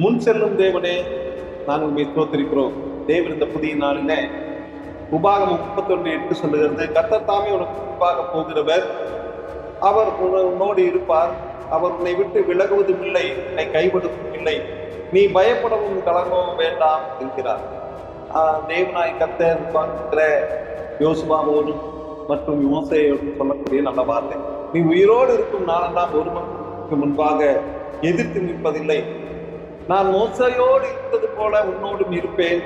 முன் செல்லும் தேவனே நாங்கள் உண்மை தோத்திருக்கிறோம் தேவன் இந்த புதிய நாளில் உபாகம் முப்பத்தொன்று எட்டு சொல்லுகிறது கர்த்தர் தாமே உனக்கு முன்பாக போகிறவர். அவர் உன்னோடு இருப்பார். அவர் உன்னை விட்டு விலகுவதும் இல்லை உன்னை கைவிடுவதும் இல்லை. நீ பயப்படவும் கலங்கவும் வேண்டாம் என்கிறார். தேவனாய் கத்தர் பார்க்கிற யோசுவாவோடும் மற்றும் யோசையோடு சொல்லக்கூடிய நல்ல வார்த்தை. நீ உயிரோடு இருக்கும் நாளெல்லாம் ஒருவனுக்கு முன்பாக எதிர்த்து நிற்பதில்லை. நான் மோசையோடு இருந்தது போல உன்னோடும் இருப்பேன்.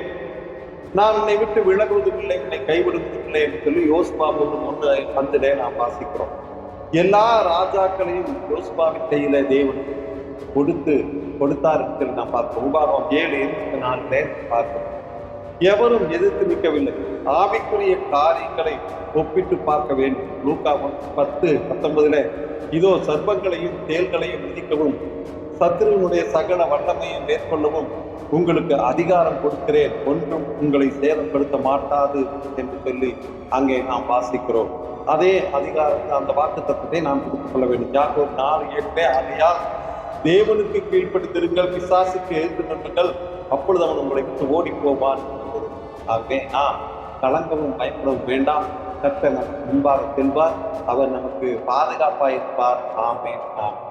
நான் உன்னை விட்டு விலகுவதும் இல்லை உன்னை கைவிடுவதும் இல்லை என்று சொல்லி யோசுவாவோடும் ஒன்று பந்திலே நாம் வாசிக்கிறோம். எல்லா ராஜாக்களையும் யோசுவாவின் கையில தேவன் கொடுத்து கொடுத்தார் என்று நாம் பார்க்கிறோம். உபாகம் ஏழு இருபத்தி நாலுலே பார்க்கிறோம். எவரும் எதிர்த்து நிற்கவில்லை. ஆவிக்குரிய காரியங்களை ஒப்பிட்டு பார்க்க வேண்டும். லூக்கா பத்து பத்தொன்பதுல இதோ சர்ப்பங்களையும் தேள்களையும் மிதிக்கவும். சத்துருவனுடைய சகல வல்லமையை மேற்கொள்ளவும் உங்களுக்கு அதிகாரம் கொடுக்கிறேன். ஒன்றும் உங்களை சேதப்படுத்த மாட்டாது என்று சொல்லி அங்கே நாம் வாசிக்கிறோம். அதே அதிகாரத்தை அந்த வாக்கு தத்துவத்தை நாம் கொடுத்துக் கொள்ள வேண்டும். யாக்கோப் நாலு எட்டு ஆகையால் தேவனுக்கு கீழ்ப்படுத்திருங்கள் பிசாசுக்கு எழுந்து நின்றுங்கள். அப்பொழுது அவன் உங்களை விட்டு ஓடி போவான் ஆகவே நாம் கலங்கவும் பயப்படவும் வேண்டாம். கர்த்தர் நமக்கு முன்பாக செல்வார். அவர் நமக்கு பாதுகாப்பாக இருப்பார் ஆமே ஆமென்.